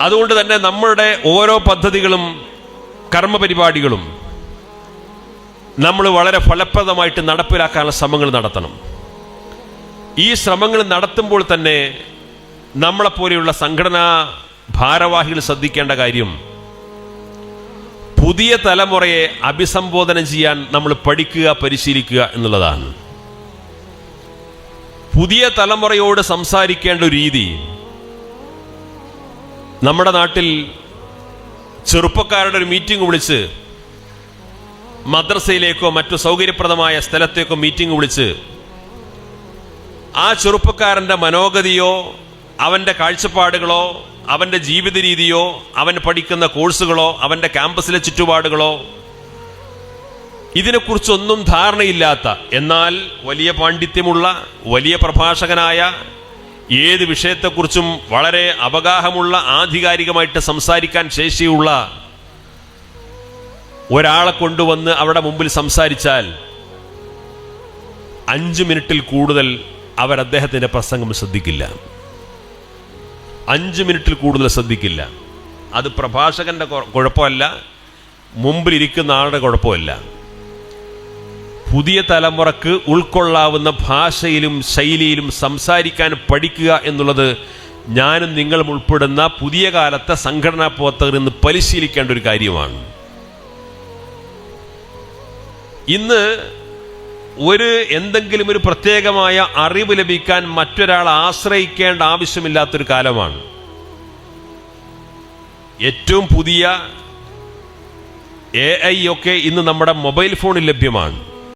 അതുകൊണ്ട് തന്നെ നമ്മളുടെ ഓരോ പദ്ധതികളും കർമ്മ പരിപാടികളും നമ്മൾ വളരെ ഫലപ്രദമായിട്ട് നടപ്പിലാക്കാനുള്ള ശ്രമങ്ങൾ നടത്തണം. ഈ ശ്രമങ്ങൾ നടത്തുമ്പോൾ തന്നെ നമ്മളെപ്പോലെയുള്ള സംഘടനാ ഭാരവാഹികൾ ശ്രദ്ധിക്കേണ്ട കാര്യം പുതിയ തലമുറയെ അഭിസംബോധന ചെയ്യാൻ നമ്മൾ പഠിക്കുക പരിശീലിക്കുക എന്നുള്ളതാണ്. പുതിയ തലമുറയോട് സംസാരിക്കേണ്ട രീതി നമ്മുടെ നാട്ടിൽ ചെറുപ്പക്കാരുടെ ഒരു മീറ്റിംഗ് വിളിച്ച് മദ്രസയിലേക്കോ മറ്റു സൗകര്യപ്രദമായ സ്ഥലത്തേക്കോ മീറ്റിംഗ് വിളിച്ച് ആ ചെറുപ്പക്കാരന്റെ മനോഗതിയോ അവന്റെ കാഴ്ചപ്പാടുകളോ അവന്റെ ജീവിത രീതിയോ അവൻ പഠിക്കുന്ന കോഴ്സുകളോ അവന്റെ ക്യാമ്പസിലെ ചുറ്റുപാടുകളോ ഇതിനെക്കുറിച്ചൊന്നും ധാരണയില്ലാത്ത എന്നാൽ വലിയ പാണ്ഡിത്യമുള്ള വലിയ പ്രഭാഷകനായ ഏത് വിഷയത്തെക്കുറിച്ചും വളരെ അവഗാഹമുള്ള ആധികാരികമായിട്ട് സംസാരിക്കാൻ ശേഷിയുള്ള ഒരാളെ കൊണ്ടുവന്ന് അവരുടെ മുമ്പിൽ സംസാരിച്ചാൽ അഞ്ച് മിനിറ്റിൽ കൂടുതൽ അവർ അദ്ദേഹത്തിന്റെ പ്രസംഗം ശ്രദ്ധിക്കില്ല. അഞ്ച് മിനിറ്റിൽ കൂടുതൽ ശ്രദ്ധിക്കില്ല. അത് പ്രഭാഷകന്റെ കുഴപ്പമല്ല. മുമ്പിലിരിക്കുന്ന ആളുടെ കുഴപ്പമല്ല. പുതിയ തലമുറയ്ക്ക് ഉൾക്കൊള്ളാവുന്ന ഭാഷയിലും ശൈലിയിലും സംസാരിക്കാൻ പഠിക്കുക എന്നുള്ളത് ഞാനും നിങ്ങളും ഉൾപ്പെടുന്ന പുതിയ കാലത്തെ സംഘടനാ പ്രവർത്തകർ ഇന്ന് പരിശീലിക്കേണ്ട ഒരു കാര്യമാണ്. ഇന്ന് ഒരു എന്തെങ്കിലും ഒരു പ്രത്യേകമായ അറിവ് ലഭിക്കാൻ മറ്റൊരാൾ ആശ്രയിക്കേണ്ട ആവശ്യമില്ലാത്തൊരു കാലമാണ്. ഏറ്റവും പുതിയ എ ഐ ഒക്കെ ഇന്ന് നമ്മുടെ മൊബൈൽ ഫോണിൽ ലഭ്യമാണ്.